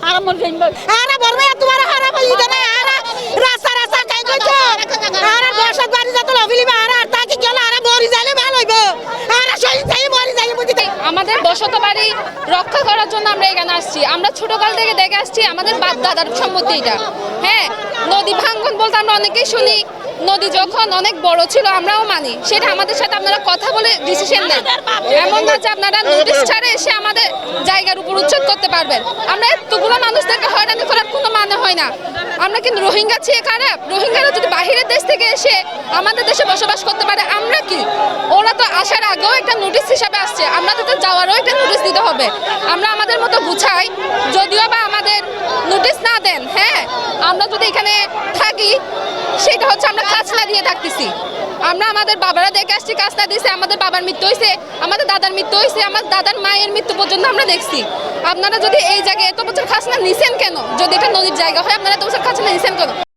আরামত আমাদের বসত বাড়ি রক্ষা করার জন্য আমরা এখানে আসছি। আমরা ছোটকাল থেকে দেখে আসছি আমাদের বাদ দাদার সম্মতি এটা হ্যাঁ নদী ভাঙ্গন বলতে আমরা অনেকেই শুনি। নদী যখন অনেক বড় ছিল, আমরাও মানি। সেটা আমাদের সাথে আপনারা কথা বলে ডিসিশন নেন। এমন না যে আপনারা নোটিশ ছাড়ে এসে আমাদের জায়গার উপর উচ্ছেদ করতে পারবেন। আমরা এতগুলো মানুষদেরকে হয়রানি করার কোনো মানে হয় না। আমরা কিন্তু রোহিঙ্গা চেয়ে খারাপ? রোহিঙ্গারা যদি বাহিরের দেশ থেকে এসে আমাদের দেশে বসবাস করতে পারে, আমরা কি? ওরা তো আসার আগেও একটা নোটিশ হিসাবে আসছে। আমাদের তো যাওয়ারও একটা নোটিশ দিতে হবে। আমরা আমাদের মতো গুছাই যদিও বা আমাদের নোটিশ না দেন হ্যাঁ? আমরা যদি এখানে থাকি সেটা হচ্ছে আমরা কাঁচলা দিয়ে থাকতেছি। আমরা আমাদের বাবারা দেখে আসছি কাঁচলা দিয়েছে আমাদের বাবার মৃত্যু হয়েছে আমাদের দাদার মৃত্যু হয়েছে আমার দাদার মায়ের মৃত্যু পর্যন্ত আমরা দেখছি। আপনারা যদি এই জায়গায় এত বছর খাসনা নিছেন কেন? যদি এটা নদীর জায়গা হয়, আপনারা এত বছর খাঁচলা নিছেন কেন?